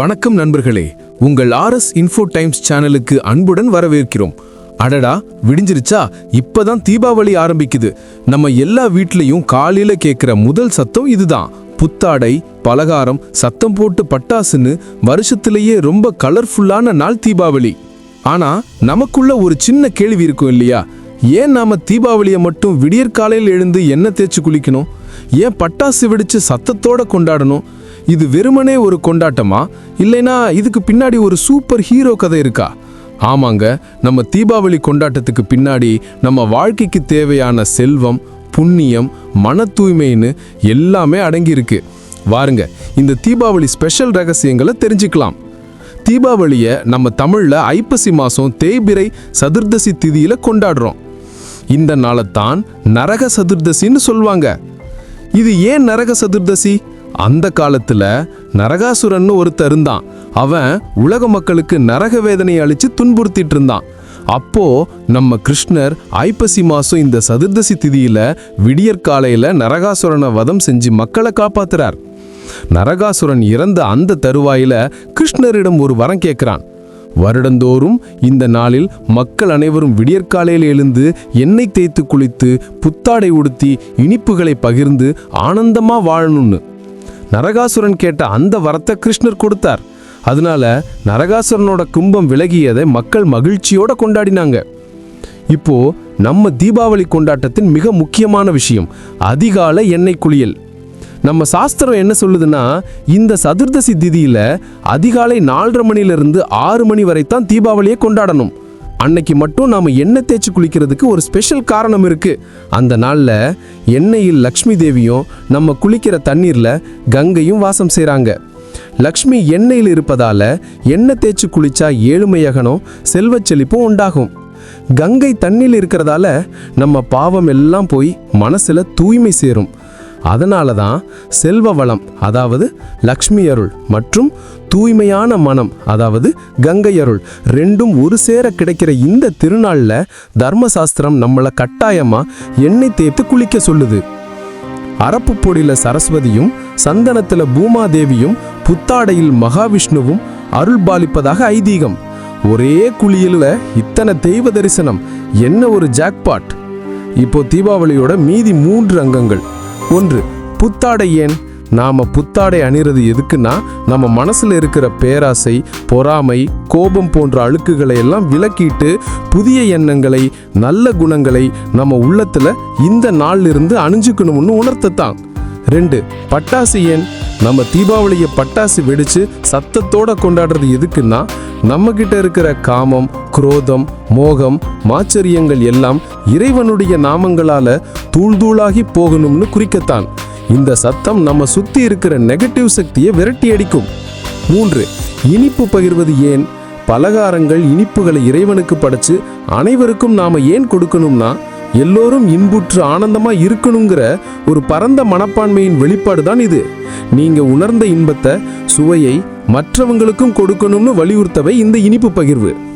வணக்கம் நண்பர்களே உங்கள் ஆர்எஸ் இன்ஃபோ டைம்ஸ் சேனலுக்கு அன்புடன் வரவேற்கிறோம். அடடா விடிஞ்சிருச்சா? இப்பதான் தீபாவளி ஆரம்பிக்குது. நம்ம எல்லா வீட்லயும் காலையில கேட்குற முதல் சத்தம் இதுதான். புத்தாடை பலகாரம் சத்தம் போட்டு பட்டாசுன்னு வருஷத்திலேயே ரொம்ப கலர்ஃபுல்லான நாள் தீபாவளி. ஆனா நமக்குள்ள ஒரு சின்ன கேள்வி இருக்கும் இல்லையா? ஏன் நாம தீபாவளியை மட்டும் விடியற்காலையில் எழுந்து எண்ணெய் தேய்ச்சி குளிக்கணும்? ஏன் பட்டாசு வெடிச்சு சத்தத்தோட கொண்டாடணும்? இது வெறுமனே ஒரு கொண்டாட்டமா? இல்லைனா இதுக்கு பின்னாடி ஒரு சூப்பர் ஹீரோ கதை இருக்கா? ஆமாங்க நம்ம தீபாவளி கொண்டாட்டத்துக்கு பின்னாடி நம்ம வாழ்க்கைக்கு தேவையான செல்வம் புண்ணியம் மன தூய்மைன்னு எல்லாமே அடங்கியிருக்கு. வாருங்க இந்த தீபாவளி ஸ்பெஷல் ரகசியங்களை தெரிஞ்சுக்கலாம். தீபாவளியை நம்ம தமிழில் ஐப்பசி மாதம் தேய்பிரை சதுர்தசி திதியில் கொண்டாடுறோம். இந்த நாளைத்தான் நரக சதுர்தசின்னு சொல்லுவாங்க இது ஏன் நரக சதுர்தசி? அந்த காலத்துல நரகாசுரன்னு ஒருத்தர் இருந்தான். அவன் உலக மக்களுக்கு நரக வேதனையை அளிச்சு துன்புறுத்திட்டு இருந்தான். அப்போ நம்ம கிருஷ்ணர் ஐப்பசி மாசம் இந்த சதுர்தசி திதியில விடியற்காலையில நரகாசுரனை வதம் செஞ்சு மக்களை காப்பாத்துறார். நரகாசுரன் இறந்த அந்த தருவாயில கிருஷ்ணரிடம் ஒரு வரம் கேட்கிறான் வருடந்தோறும் இந்த நாளில் மக்கள் அனைவரும் விடியற்காலையில் எழுந்து எண்ணெய் தேய்த்து குளித்து புத்தாடை உடுத்தி இனிப்புகளை பகிர்ந்து ஆனந்தமா வாழணும்னு. நரகாசுரன் கேட்ட அந்த வரத்தை கிருஷ்ணர் கொடுத்தார். அதனால நரகாசுரனோட கும்பம் விலகியதை மக்கள் மகிழ்ச்சியோட கொண்டாடினாங்க. இப்போ நம்ம தீபாவளி கொண்டாட்டத்தின் மிக முக்கியமான விஷயம் அதிகாலை எண்ணெய் குளியல். நம்ம சாஸ்திரம் என்ன சொல்லுதுன்னா இந்த சதுர்தசி திதியில அதிகாலை நாலரை மணிலிருந்து ஆறு மணி வரை தான் தீபாவளியை கொண்டாடணும். அன்னைக்கு மட்டும் நாம் எண்ணெய் தேய்ச்சி குளிக்கிறதுக்கு ஒரு ஸ்பெஷல் காரணம் இருக்கு. அந்த நாளில் எண்ணெயில் லக்ஷ்மி தேவியும் நம்ம குளிக்கிற தண்ணீரில் கங்கையும் வாசம் செய்கிறாங்க லக்ஷ்மி எண்ணெயில் இருப்பதால் எண்ணெய் தேய்ச்சி குளிச்சா ஏழுமையகனும் செல்வச் செழிப்பும் உண்டாகும். கங்கை தண்ணியில் இருக்கிறதால நம்ம பாவம் எல்லாம் போய் மனசில் தூய்மை சேரும். அதனால தான் செல்வ வளம் அதாவது லக்ஷ்மி அருள் மற்றும் தூய்மையான மனம் அதாவது கங்கை அருள் ரெண்டும் ஒரு சேர கிடைக்கிற இந்த திருநாளில் தர்மசாஸ்திரம் நம்மளை கட்டாயமாக எண்ணெய் தேய்த்து குளிக்க சொல்லுது. அரப்பு பொடியில் சரஸ்வதியும் சந்தனத்தில் பூமாதேவியும் புத்தாடையில் மகாவிஷ்ணுவும் அருள் பாலிப்பதாக ஐதீகம். ஒரே குழியில் இத்தனை தெய்வ தரிசனம். என்ன ஒரு ஜாக்பாட் இப்போ தீபாவளியோட மீதி மூன்று அங்கங்கள். ஒன்று புத்தாடை ஏன்? நாம் புத்தாடை அணிறது எதுக்குன்னா நம்ம மனசில் இருக்கிற பேராசை பொறாமை கோபம் போன்ற அழுக்குகளை எல்லாம் விலக்கிட்டு புதிய எண்ணங்களை நல்ல குணங்களை நம்ம உள்ளத்தில் இந்த நாளிலிருந்து அணிஞ்சுக்கணும்னு உணர்த்தத்தான். ரெண்டு பட்டாசு ஏன்? நம்ம தீபாவளியை பட்டாசு வெடிச்சு சத்தத்தோட கொண்டாடுறது எதுக்குன்னா நம்ம கிட்ட இருக்கிற காமம் குரோதம் மோகம் மாச்சரியங்கள் எல்லாம் இறைவனுடைய நாமங்களால தூள்தூளாகி போகணும்னு குறிக்கத்தான். இந்த சத்தம் நம்ம சுத்தி இருக்கிற நெகட்டிவ் சக்தியை விரட்டி அடிக்கும். மூன்று இனிப்பு பகிர்வது ஏன்? பலகாரங்கள் இனிப்புகளை இறைவனுக்கு படைச்சு அனைவருக்கும் நாம ஏன் கொடுக்கணும்னா எல்லோரும் இன்புற்று ஆனந்தமா இருக்கணுங்கிற ஒரு பரந்த மனப்பான்மையின் வெளிப்பாடு தான் இது. நீங்க உணர்ந்த இன்பத்தை சுவையை மற்றவங்களுக்கும் கொடுக்கணும்னு வலியுறுத்தவை இந்த இனிப்பு பகிர்வு.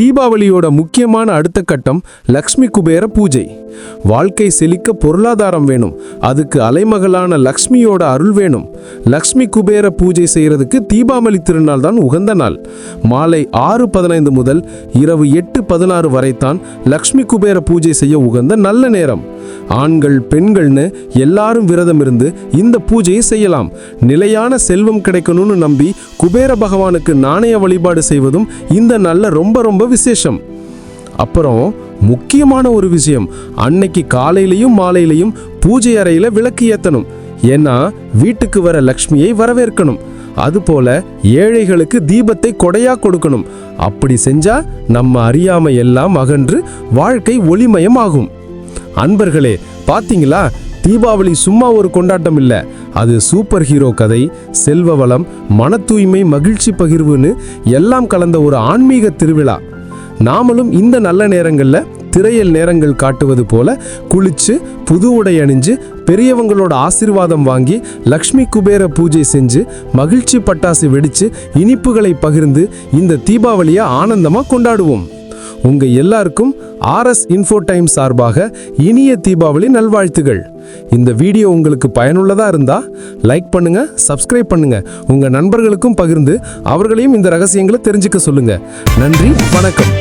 தீபாவளியோட முக்கியமான அடுத்த கட்டம் லக்ஷ்மி குபேர பூஜை. வாழ்க்கை செழிக்க பொருளாதாரம் வேணும். அதுக்கு அலைமகளான லக்ஷ்மியோட அருள் வேணும். லக்ஷ்மி குபேர பூஜை செய்கிறதுக்கு தீபாவளி திருநாள் தான் உகந்த நாள். மாலை ஆறு பதினைந்து முதல் இரவு எட்டு பதினாறு வரைத்தான் லக்ஷ்மி குபேர பூஜை செய்ய உகந்த நல்ல நேரம். ஆண்கள் பெண்கள்னு எல்லாரும் விரதம் இருந்து இந்த பூஜையை செய்யலாம். நிலையான செல்வம் கிடைக்கணும்னு நம்பி குபேர பகவானுக்கு நாணய வழிபாடு செய்வதும் இந்த நல்ல ரொம்ப ரொம்ப விசேஷம். அப்புறம் முக்கியமான ஒரு விஷயம் அன்னைக்கு காலையிலையும் மாலையிலையும் பூஜை அறையில விளக்கு ஏத்தணும். ஏன்னா வீட்டுக்கு வர லக்ஷ்மியை வரவேற்கணும். அதுபோல ஏழைகளுக்கு தீபத்தை கொடையா கொடுக்கணும். அப்படி செஞ்சா நம்ம அறியாமை எல்லாம் அகன்று வாழ்க்கை ஒளிமயமாகும். அன்பர்களே பாத்தீங்களா? தீபாவளி சும்மா ஒரு கொண்டாட்டம் இல்லை. அது சூப்பர் ஹீரோ கதை செல்வ வளம் மன தூய்மை மகிழ்ச்சி பகிர்வுன்னு எல்லாம் கலந்த ஒரு ஆன்மீக திருவிழா. நாமளும் இந்த நல்ல நேரங்களில் திரையல் நேரங்கள் காட்டுவது போல குளிச்சு புது உடை அணிஞ்சு பெரியவங்களோட ஆசீர்வாதம் வாங்கி லக்ஷ்மி குபேர பூஜை செஞ்சு மகிழ்ச்சி பட்டாசு வெடிச்சு இனிப்புகளை பகிர்ந்து இந்த தீபாவளியை ஆனந்தமாக கொண்டாடுவோம். உங்க எல்லாருக்கும் ஆர்எஸ் இன்ஃபோ டைம் சார்பாக இனிய தீபாவளி நல்வாழ்த்துகள். இந்த வீடியோ உங்களுக்கு பயனுள்ளதா இருந்தா லைக் பண்ணுங்க சப்ஸ்கிரைப் பண்ணுங்க. உங்க நண்பர்களுக்கும் பகிர்ந்து அவர்களையும் இந்த ரகசியங்களை தெரிஞ்சுக்க சொல்லுங்க. நன்றி வணக்கம்.